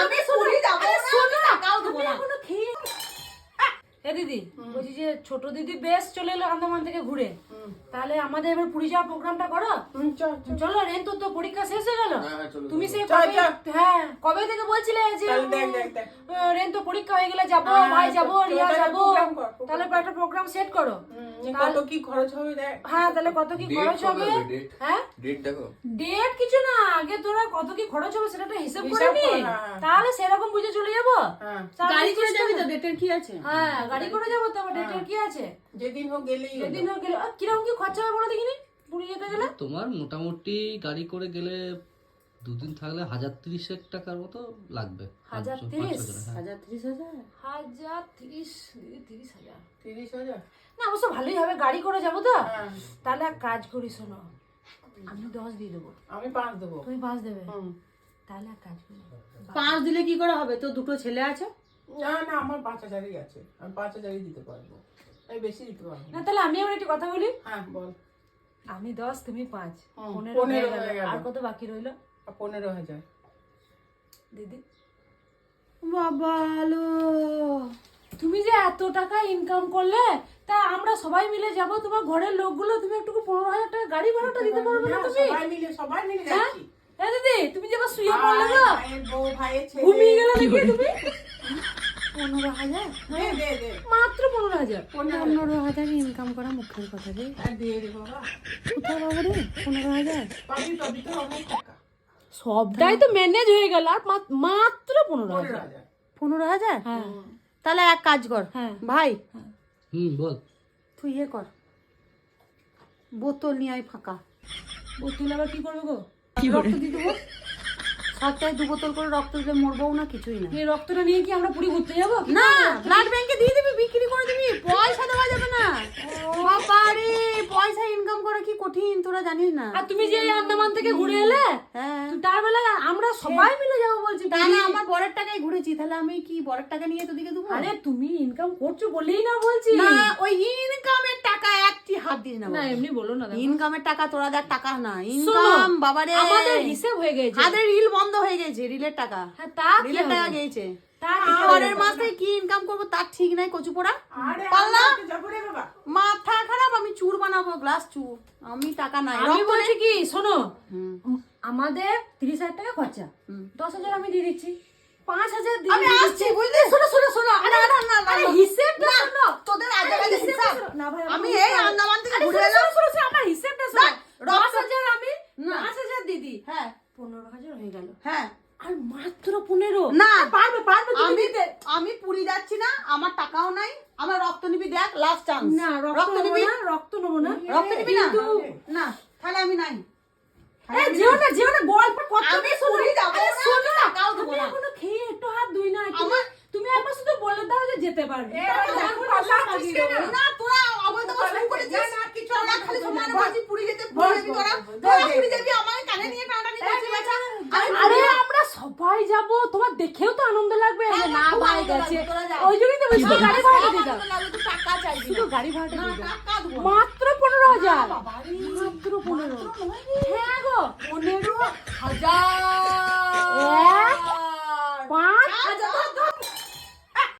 আমি পুরী যাব শোনো, টাকাও দেব না। কোনো খেয়ে এ দিদি বলছি যে ছোট দিদি বেশ চলে এলো আন্দামান থেকে ঘুরে। তাহলে আমাদের এবার পুরী যাওয়ার প্রোগ্রামটা করো। চল, রেন তোর তো পরীক্ষা শেষ হয়ে গেল। হ্যাঁ, হ্যাঁ, তুমি। সেই হ্যাঁ কবে থেকে বলছিলে যে তাহলে দেখ, দেখ, দেখ। আহ, রেন তো পরীক্ষা হয়ে গেলে যাব হ্যাঁ, ভাই যাব রিয়া যাব। তাহলে একটা প্রোগ্রাম সেট করো। কত কি খরচ হবে হ্যাঁ তাহলে কত কি খরচ হবে? হ্যাঁ? ডেট দেখো। ডেট কিছু না আগে তোরা কত কি খরচ হবে সেটা একটা হিসেব করে নি। হ্যাঁ। তাহলে সেরকম বুঝে চলে যাব? হ্যাঁ। গাড়ি করে যাবি তো ডেটের কি আছে? হ্যাঁ গাড়ি করে যাব তো ডেটের কি আছে? যেদিন হোক গেলেই যেদিন হোক গেলে কীরকম কি খরচা হবে বলো দেখিনি? পুরী যেতে গেলে? তোমার মোটামুটি গাড়ি করে গেলে দুদিন থাকলে হাজার তিরিশেক টাকার মতো লাগবে। হাজার তিরিশ? হ্যাঁ। হাজার তিরিশ হাজার? হাজার তিরিশ তিরিশ হাজার। তিরিশ হাজার? না অবশ্য ভালোই হবে গাড়ি করে যাব তো। হ্যাঁ। তাহলে এক কাজ করি শোনো। আমি দশ দিয়ে দেবো। আমি পাঁচ দেবো। তুমি পাঁচ দেবে? তাহলে এক কাজ করি। পাঁচ দিলে কি করে হবে? তো দুটো ছেলে আছে? না না আমার পাঁচ হাজারই আছে। আমি পাঁচ হাজারই দিতে পারব। আমি বেশি দিতে পারব না। তাহলে আমি আবার একটু কথা বলি। হ্যাঁ বল। আমি দশ তুমি পাঁচ। পনেরো। আর কত বাকি রইল? পনেরো হাজার। দিদি? বাবালো তুমি যে এত টাকা ইনকাম করলে তা আমরা সবাই মিলে যাব তোমার ঘরের লোকগুলো তুমি একটু পনেরো হাজার টাকা গাড়ি ভাড়াটা দিতে পারবে না হ্যাঁ, তুমি? সবাই মিলে সবাই মিলে হ্যাঁ? যাচ্ছি। হ্যাঁ দিদি তুমি যে আবার শুয়ে পড়লে বউ ঘুমিয়ে গেলে নাকি তুমি? পনেরো হাজার? দে দে দে। মাত্র পনেরো হাজার। পনেরো হাজার। ইনকাম করা মুখের কথা রে কোথায় বাবা রে? পনেরো হাজার? সবটাই তো ম্যানেজ হয়ে গেল আর মাত্র পনেরো হাজার। পনেরো হাজার। হ্যাঁ। তাহলে এক কাজ কর হ্যাঁ। ভাই। হুম বল। তুই ইয়ে কর। বোতল নিয়ে আয় ফাঁকা। বোতল আবার কি করবে গো? রক্ত দিয়ে দেবো? সপ্তাহে দু বোতল করে রক্ত দিলে মরবো না কিছুই না। এই রক্তটা নিয়ে কি আমরা পুরী ঘুরতে যাব? কি না? ব্লাড ব্যাংকে দিয়ে দিবি বিক্রি করে দিবি। পয়সা দেওয়া যাবে না। বাবা রে পয়সা ইনকাম করা কি কঠিন? তোরা জানিস না। আর তুমি যে আন্দামান থেকে ঘুরে এলে হ্যাঁ। তার বেলায় আমরা সবাই মিলে যাব বলছি তাহলে। আমার বরের টাকায় ঘুরেছি তাহলে আমি কি বরের টাকা নিয়ে তোদিকে দেবো? আরে তুমি ইনকাম করছ বলেই না বলছি। না ওই ইনকামের টাকা একটি হাত দিস না না এমনি বলো না ইনকামের টাকা তোরা দেখ টাকা না। ইনকাম বাবারে। আমাদের হিসেব হয়ে গেছে। হাতের রিল বন্ধ হয়ে গেছে রিলের টাকা। হ্যাঁ তা কি রিলের টাকা? গেছে? পরের মাসে কি ইনকাম করব তার ঠিক নাই কচু পোড়া পাল্লা। মাথা খারাপ বানাবো গ্লাস চুর আমি টাকা নাই। আমি বলছি কি শোনো আমাদের তিরিশ হাজার টাকা খরচা। দশ হাজার আমি দিয়ে দিচ্ছি। পাঁচ হাজার দিয়ে আমি। আসছি বুঝলি? শোনো শোনো শোনো আরে না, না, না, না, আরে না। শোনো। তোদের আজে বাজে হিসাব। না ভাই, আমি এই আন্দামান থেকে ঘুরে এলাম। শোনো, শোনো, আমার হিসেবটা শোনো। দশ হাজার আমি। পাঁচ হাজার দিদি হ্যাঁ। পনেরো হাজার হয়ে গেল। হ্যাঁ। আর মাত্র পনেরো। না। পারবে পারবে আমি আমি পুরী যাচ্ছি না আমার টাকাও নাই। আমার রক্ত নিবি দেখ লাস্ট চান্স না রক্ত নিবি না রক্ত নেব না রক্ত নিবি না না তাহলে আমি নাই যেও না যেও না গল্প কত শোনো না, দেবো না। খেয়ে একটু হাত ধুই না তুমি আমার- তুমি একবার শুধু বলে দাও যে যেতে পারবে কেন? না তোরা অবৈধ করেছিস না, না, কিছু না, খালি পুরী যেতে যাবি তোরা তোরা পুরী। যাবি আমাকে কানে নিয়ে করছিস বাচ্চা আমি আরে সবাই যাব তোমার দেখেও তো আনন্দ লাগবে। হ্যাঁ, না ভাই গেছে। ওই জন্যই তো বলছি গাড়ি ভাড়া দিয়ে দাও টাকা চাই শুধু গাড়ি ভাড়া দিয়ে দাও। মাত্র পনেরো হাজার। মাত্র পনেরো। হ্যাঁ গো পনেরো হাজার।